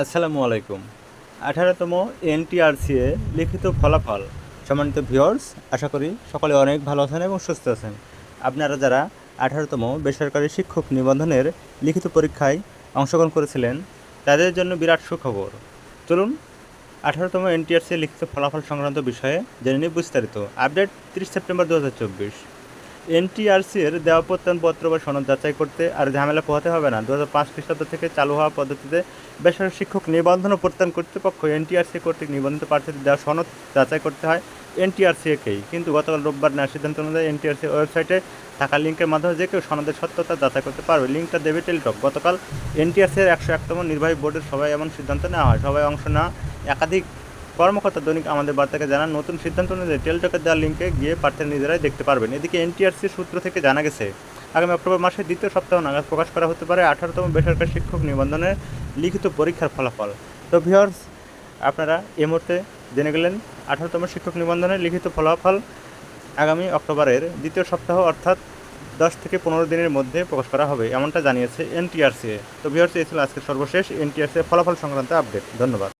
আসসালামু আলাইকুম। আঠারোতম এনটিআরসিএ লিখিত ফলাফল। সম্মানিত ভিউয়ার্স, আশা করি সকলে অনেক ভালো আছেন এবং সুস্থ আছেন। আপনারা যারা আঠারোতম বেসরকারি শিক্ষক নিবন্ধনের লিখিত পরীক্ষায় অংশগ্রহণ করেছিলেন, তাদের জন্য বিরাট সুখবর। চলুন, আঠারোতম এনটিআরসি লিখিত ফলাফল সংক্রান্ত বিষয়ে জেনে নিই বিস্তারিত। আপডেট তিরিশ সেপ্টেম্বর দু হাজার চব্বিশ। এনটিআরসি এর দেওয়া প্রত্যয়নপত্র বা সনদ যাচাই করতে আর ঝামেলা পোহাতে হবে না। দু হাজার পাঁচ থেকে চালু হওয়া পদ্ধতিতে বেসরকারি শিক্ষক নিবন্ধন ও প্রত্যয়ন কর্তৃপক্ষ এনটিআরসি কর্তৃক নিবন্ধিত প্রার্থীদের দেওয়া সনদ যাচাই করতে হয় এনটিআরসি একেই কিন্তু গতকাল রোববার নেওয়ার সিদ্ধান্ত অনুযায়ী এনটিআরসি ওয়েবসাইটে থাকা লিঙ্কের মাধ্যমে যে কেউ সনদের সত্যতা যাচাই করতে পারবে, লিঙ্কটা দেবে টেলিটক। গতকাল এনটিআরসি এর একশো একতম নির্বাহী বোর্ডের সবাই এমন সিদ্ধান্ত নেওয়া হয়। সবাই অংশ নেওয়া একাধিক কর্মকর্তা দৈনিক আমাদের বার্তাকে জানান, নতুন সিদ্ধান্ত অনুযায়ী টেলটকের দেওয়া লিঙ্কে গিয়ে প্রার্থীরা নিজেরাই দেখতে পারবেন। এদিকে এনটিআরসি সূত্র থেকে জানা গেছে, আগামী অক্টোবর মাসের দ্বিতীয় সপ্তাহ নাগাদ প্রকাশ করা হতে পারে আঠারোতম বেসরকারি শিক্ষক নিবন্ধনের লিখিত পরীক্ষার ফলাফল। তো ভিওর্স আপনারা এ মুহূর্তে জেনে গেলেন, আঠারোতম শিক্ষক নিবন্ধনের লিখিত ফলাফল আগামী অক্টোবরের দ্বিতীয় সপ্তাহ অর্থাৎ দশ থেকে পনেরো দিনের মধ্যে প্রকাশ করা হবে, এমনটা জানিয়েছে এনটিআরসি। তো ভিওর্স এই ছিল আজকের সর্বশেষ এনটিআরসি ফলাফল সংক্রান্ত আপডেট। ধন্যবাদ।